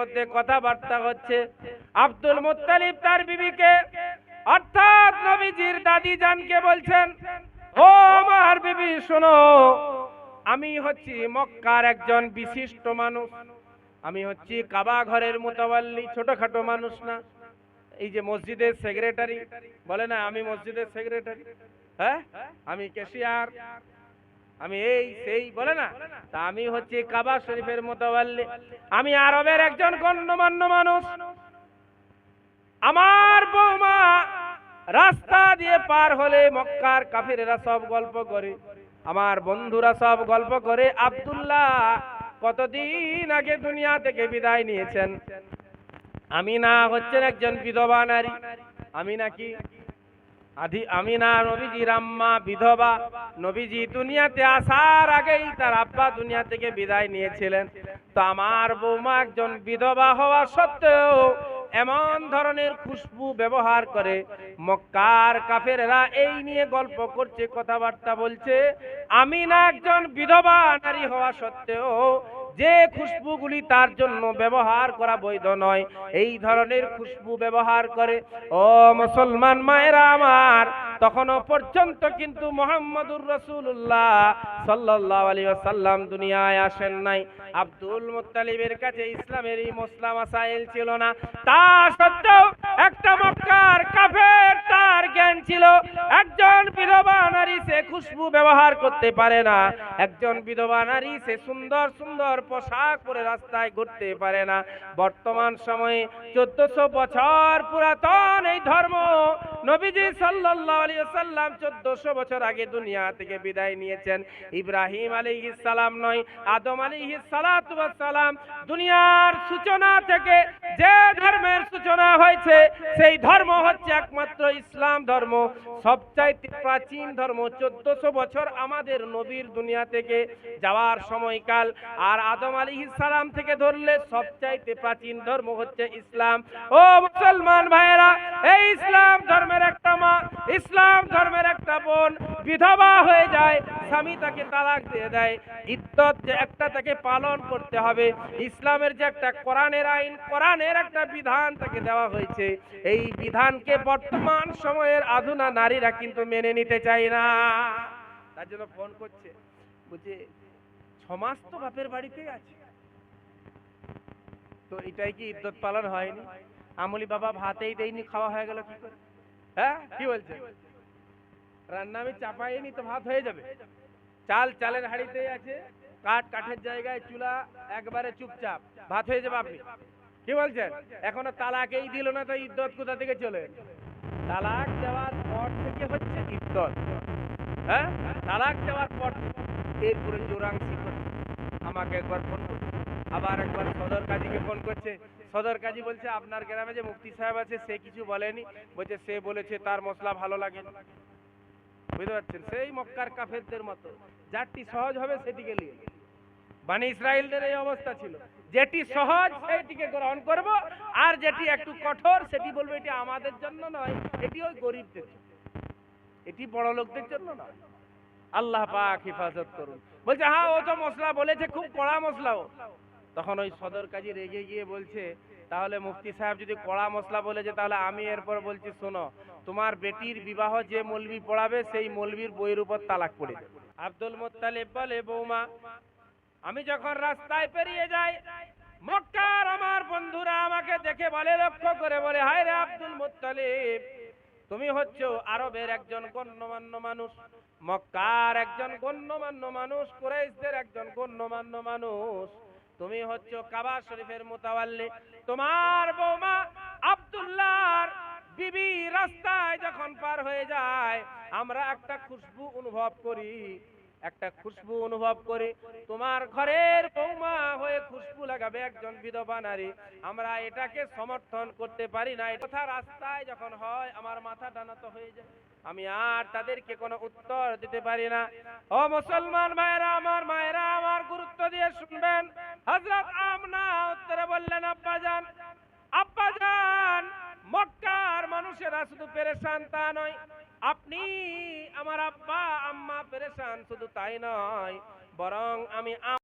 মধ্যে কথাবার্তা হচ্ছে। আব্দুল মুত্তালিব তার বিবিকে, অর্থাৎ নবীজির দাদি জানকে বলছেন, ও আমার বিবি, শোনো, আমি হচ্ছি মক্কার একজন বিশিষ্ট মানুষ। আমি হচ্ছি কাবা ঘরের মোতাবাল্লি, ছোটখাটো মানুষ না। এই যে মসজিদের সেক্রেটারি, বলে না, আমি মসজিদের সেক্রেটারি। হ্যাঁ? আমি কেশিয়ার আমি এই সেই বলে না, তা আমি হচ্ছি কাবা শরীফের মোতাবাল্লি আমি আরবের একজন গণ্যমান্য মানুষ। আমার বৌমা রাস্তা দিয়ে পার হলে মক্কার কাফিরেরা সব গল্প করে। আমার বন্ধুরা সব গল্প করে, আব্দুল্লাহ কতদিন আগে দুনিয়া থেকে বিদায় নিয়েছেন? আমি না হচ্ছেন একজন বিধবা নারী। আমি নাকি আদি আমি না নবীজির আম্মা বিধবা। নবীজি দুনিয়াতে আসার আগেই তার আব্বা দুনিয়া থেকে বিদায় নিয়েছিলেন। তো আমার বৌমা একজন বিধবা হওয়া সত্ত্বেও এমন ধরনের খুশবু ব্যবহার করে মক্কার কাফেরেরা এই নিয়ে গল্প করছে, কথাবার্তা বলছে। আমি না একজন বিধবা নারী হওয়া সত্ত্বেও যে খুশবুগুলি তার জন্য ব্যবহার করা বৈধ নয়, এই ধরনের খুশবু ব্যবহার করে, ও মুসলমান মায়েরা আমার, তখনও পর্যন্ত কিন্তু মোহাম্মদুর রসুল্লাহ সাল্লাহ আলী সাল্লাম দুনিয়ায় আসেন নাই। আব্দুল মুত্তালিবের কাছে ইসলামের এই মোসলাম আসাইল ছিল না। তা সত্ত্বেও একটা মক্কার কাফের, তার জ্ঞান ছিল, একজন বিধবা নারী সে খুশবু ব্যবহার করতে পারে না, একজন বিধবা নারী সে সুন্দর সুন্দর পোশাক পরে রাস্তায় ঘুরতে পারে না। বর্তমান সময়ে চোদ্দশো বছর পুরাতন এই ধর্ম নবীজি সাল্লাল্লাহু আলাইহি সাল্লাম চোদ্দশো বছর আগে দুনিয়া থেকে বিদায় নিয়েছেন। ইব্রাহিম আলাইহিস সালাম নয়, আদম আলাইহিস সালাতু ওয়াস সালাম দুনিয়ার সূচনা থেকে যে ধর্মের সূচনা হয়েছে, সেই ধর্ম হচ্ছে একমাত্র ইসলাম ধর্ম। সবচাইতে প্রাচীন ধর্ম, চোদ্দশো বছর আমাদের নবীর দুনিয়া থেকে যাওয়ার সময়কাল। আর আদম আলী সালাম থেকে ধরলে সবচাইতে প্রাচীন ধর্ম হচ্ছে ইসলাম। ও মুসলমান ভাইয়েরা, এই ইসলাম ধর্মের একটা মা, ইসলাম ধর্মের একটা বোন, বিধবা হয়ে যায়, স্বামী তাকে তালাক দিয়ে দেয়। ইদ্যত যে একটা তাকে পালন করতে হবে, ইসলামের যে একটা কোরআনের আইন, কোরআনের একটা বিধান তাকে দেওয়া হয়েছে। এই বিধানকে বর্তমান সময়ের আধুনা নারীরা কিন্তু মেনে নিতে চায় না। তার জন্য ফোন করছে। বুঝে ছমাস তো বাপের বাড়িতে আছে। তো এটাই কি ইদ্যত পালন হয়নি? আমলি বাবা ভাতেই দেয়নি, খাওয়া হয়ে গেল কি করে? হ্যাঁ কি বলছে? রান্না আমি চাপাইনি তো ভাত হয়ে যাবে। চাল চালের হাড়িতেই আছে, কাঠ কাঠের জায়গায়, চুলা একবারে চুপচাপ। ভাত হয়ে যাবে আপনি কি বলছেন? এখনও তালাকেই দিল না তো ইদ্যত কোথা থেকে চলে? তালাক দেওয়ার পর থেকে হচ্ছে ইদ্যত হ্যাঁ? তালাক দেওয়ার পর এরপরে করছে আমাকে একবার ফোন করছে আবার একবার সদর কাজীকে ফোন করছে। সদর কাজী বলছে, আপনার গ্রামে যে মুফতি সাহেব আছে, সে কিছু বলেনি। বলছে, সে বলেছে, তার মশলা ভালো লাগে বুঝতে পারছেন? সেই মক্কার কাফেরদের মতো। যারটি সহজ হবে, সেটিকে নিয়ে বানি ইসরায়েলদের এই অবস্থা ছিল। যেটি সহজ সেটিকে গ্রহণ করব। আর যেটি একটু কঠোর, সেটি বলব, এটি আমাদের জন্য নয়, এটি ওই গরিবদের এটি বড় লোকদের জন্য নয়। আল্লাহ পাক হেফাজত করুন। বলছে হ্যাঁ ও তো মশলা বলেছে, খুব কড়া মশলা ও। তখন ওই সদর কাজী রেগে গিয়ে বলছে, তাহলে মুফতি সাহেব যদি কড়া মশলা বলেছে তাহলে আমি এরপর বলছি, শোনো, তোমার বেটির বিবাহ যে মলবি পড়াবে, সেই মলবির বইয়ের উপর তালাক পড়ে। আব্দুল মোত্তালেব বলে, বৌমা, আমি যখন রাস্তায় পেরিয়ে যাই, মক্কার আমার বন্ধুরা আমাকে দেখে বলে, লক্ষ্য করে বলে, হায় রে আব্দুল মোত্তালিব, তুমি হচ্ছ আরবের একজন গণ্যমান্য মানুষ, মক্কার একজন গণ্যমান্য মানুষ, কুরাইশদের একজন গণ্যমান্য মানুষ তুমি হচ্ছ কাবা শরীফের মোতাবাল্লি তোমার বৌমা আব্দুল্লাহর বিবি রাস্তায় যখন পার হয়ে যায়, আমরা একটা খুশবু অনুভব করি। একটা খুশবু অনুভব করে। তোমার ঘরের বৌমা হয়ে খুশবু লাগাবে একজন বিধবা নারী। আমরা এটাকে সমর্থন করতে পারি না। কথা রাস্তায় যখন হয়, আমার মাথা টানাতো হয়ে যায়। আমি আর তাদেরকে কোনো উত্তর দিতে পারি না। ও মুসলমান মায়েরা আমার মায়েরা, আমার গুরুত্ব দিয়ে শুনবেন। হজরত আমনা উত্তরে বললেন আব্বাজান আব্বাজান মক্কার মানুষেরা শুধু পেরেশান তা নয়। আপনি আমার আব্বা, আম্মা পেরেশান শুধু তাই নয়, বরং আম-